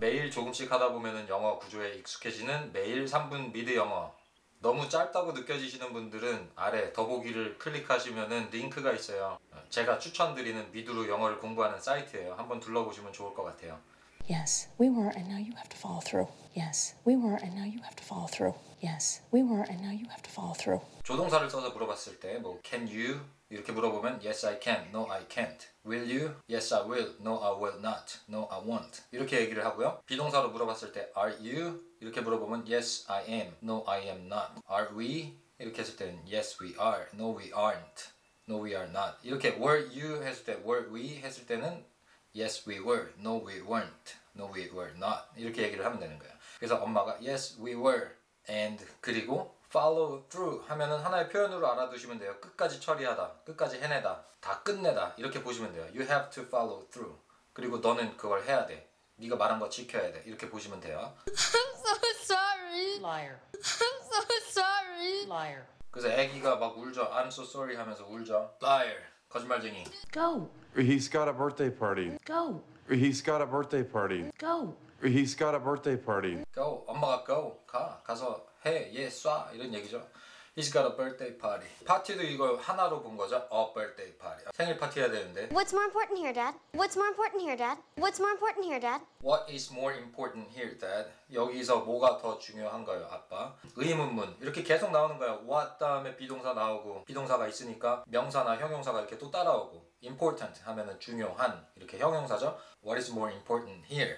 매일 조금씩 하다 보면은 영어 구조에 익숙해지는 매일 3분 미드 영어. 너무 짧다고 느껴지시는 분들은 아래 더보기를 클릭하시면은 링크가 있어요. 제가 추천드리는 미드로 영어를 공부하는 사이트예요. 한번 둘러보시면 좋을 것 같아요. Yes, we were, and now you have to follow through. Yes, we were, and now you have to follow through. Yes, we were, and now you have to follow through. 조동사를 써서 물어봤을 때 뭐 can you 이렇게 물어보면 yes I can, no I can't. will you? yes I will, no I will not, no I won't. 이렇게 얘기를 하고요. 비동사로 물어봤을 때 are you? 이렇게 물어보면 yes I am, no I am not. are we? 이렇게 했을 때는 yes we are, no we aren't, no we are not. 이렇게 were you 했을 때 were we 했을 때는 yes we were, no we weren't, no we were not. 이렇게 얘기를 하면 되는 거예요. 그래서 엄마가 yes we were and 그리고 follow through 하면은 하나의 표현으로 알아두시면 돼요. 끝까지 처리하다, 끝까지 해내다, 다 끝내다 이렇게 보시면 돼요. You have to follow through. 그리고 너는 그걸 해야 돼. 네가 말한 거 지켜야 돼. 이렇게 보시면 돼요. so sorry. Liar. I'm so sorry. Liar. 그래서 애기가 막 울죠. I'm so sorry 하면서 울죠. Liar. 거짓말쟁이. Go. He's got a birthday party. Go. He's got a birthday party. Go. He's got a birthday party. Go. 엄마가 go. 가. 가서 해. 얘 쏴. 이런 얘기죠. He's got a birthday party. 파티도 이거 하나로 본 거죠. A birthday party. 생일 파티 해야 되는데. What's more important here, Dad? What's more important here, Dad? What's more important here, Dad? What is more important here, Dad? 여기서 뭐가 더 중요한가요, 아빠? 의문문 이렇게 계속 나오는 거예요. What 다음에 비동사 나오고 비동사가 있으니까 명사나 형용사가 이렇게 또 따라오고 important 하면은 중요한 이렇게 형용사죠. What is more important here?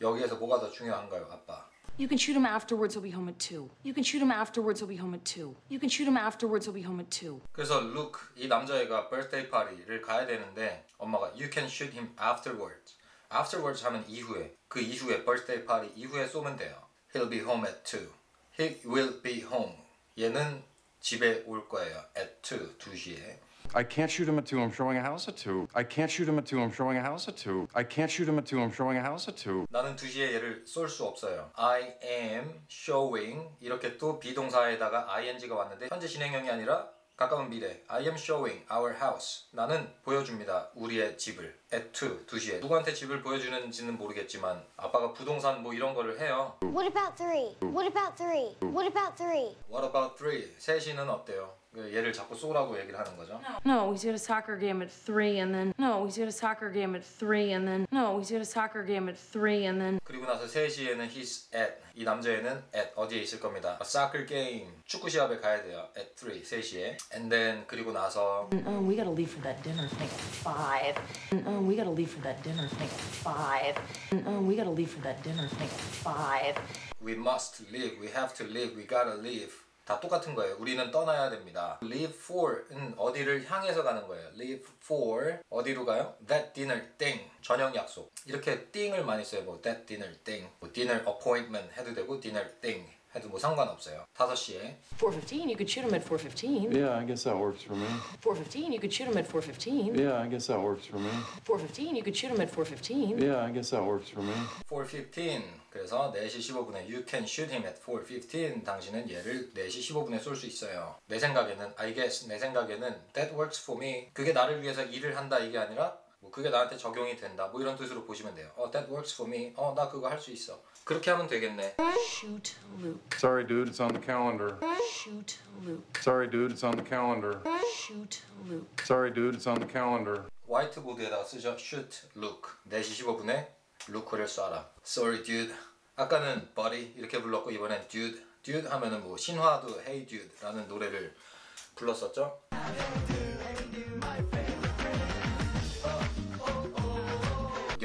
여기에서 뭐가 더 중요한가요, 아빠? You can shoot him afterwards, he'll be home at 2. You can shoot him afterwards, he'll be home at 2. You can shoot him afterwards, he'll be home at 2. 그래서 Luke 이 남자애가 birthday party를 가야 되는데 엄마가 you can shoot him afterwards. afterwards 하면 이후에 그 이후에 birthday party 이후에 쏘면 돼요. He'll be home at 2. He will be home. 얘는 집에 올 거예요. at 2 2시에. I can't shoot him at two. I'm showing a house at two. I can't shoot him at two. I'm showing a house at two. I can't shoot him at two. I'm showing a house at two. 나는 2시에 얘를 쏠 수 없어요. I am showing 이렇게 또 비동사에다가 ing가 왔는데 현재 진행형이 아니라 가까운 미래 I am showing our house 나는 보여줍니다 우리의 집을 at 2, 2시에 누구한테 집을 보여주는지는 모르겠지만 아빠가 부동산 뭐 이런 거를 해요 What about three? What about three? What about three? What about 3? 3시는 어때요? 그 얘를 자꾸 쏘라고 얘기를 하는 거죠 No, he's got a soccer game at 3 and then. No, he's got a soccer game at 3 and then. No, he's got a soccer game at 3 and then. 그리고 나서 3시에는 he's at 이 남자애는 at 어디에 있을 겁니다 soccer game 축구 시합에 가야 돼요 at 3, 3시에 and then 그리고 나서 Oh, we gotta leave for that dinner thing at 5. Oh, we gotta leave for that dinner thing at 5. Oh, we gotta leave for that dinner thing at 5. We must leave. We have to leave. We gotta leave. 다 똑같은 거예요. 우리는 떠나야 됩니다. Leave for은 어디를 향해서 가는 거예요. Leave for 어디로 가요? That dinner thing. 저녁 약속. 이렇게 thing을 많이 써요. 뭐 that dinner thing. 뭐 dinner appointment 해도 되고 dinner thing 해도 뭐 상관없어요. 5시에 4:15, you could shoot him at 4:15. Yeah, I guess that works for me. 4:15, you could shoot him at 4:15. Yeah, I guess that works for me. 4:15, you could shoot him at 4:15. Yeah, I guess that works for me. 4.15 그래서 4시 15분에 You can shoot him at 4.15 당신은 얘를 4시 15분에 쏠 수 있어요 내 생각에는 I guess 내 생각에는 That works for me 그게 나를 위해서 일을 한다 이게 아니라 뭐 그게 나한테 적용이 된다 뭐 이런 뜻으로 보시면 돼요 어 That works for me 어 나 그거 할 수 있어 그렇게 하면 되겠네 Shoot Luke. Sorry, dude, it's on the calendar. Shoot Luke. Sorry, dude, it's on the calendar. Shoot Luke. Sorry, dude, it's on the calendar. 화이트보드에다가 쓰죠 Shoot Luke 4시 15분에 루크를 쏴라 Sorry dude 아까는 buddy 이렇게 불렀고 이번엔 dude dude 하면은 뭐 신화도 Hey dude 라는 노래를 불렀었죠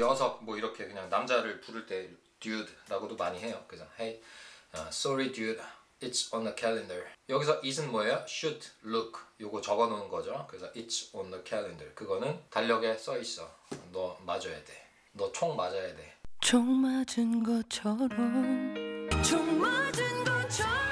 녀석 뭐 이렇게 그냥 남자를 부를 때 dude라고도 많이 해요 그래서 Hey 어, sorry dude It's on the calendar. 여기서 it은 뭐예요? Should look. 요거 적어 놓은 거죠. 그래서 it's on the calendar. 그거는 달력에 써 있어. 너 맞아야 돼. 너 총 맞아야 돼. 총 맞은 것처럼 총 맞은 것처럼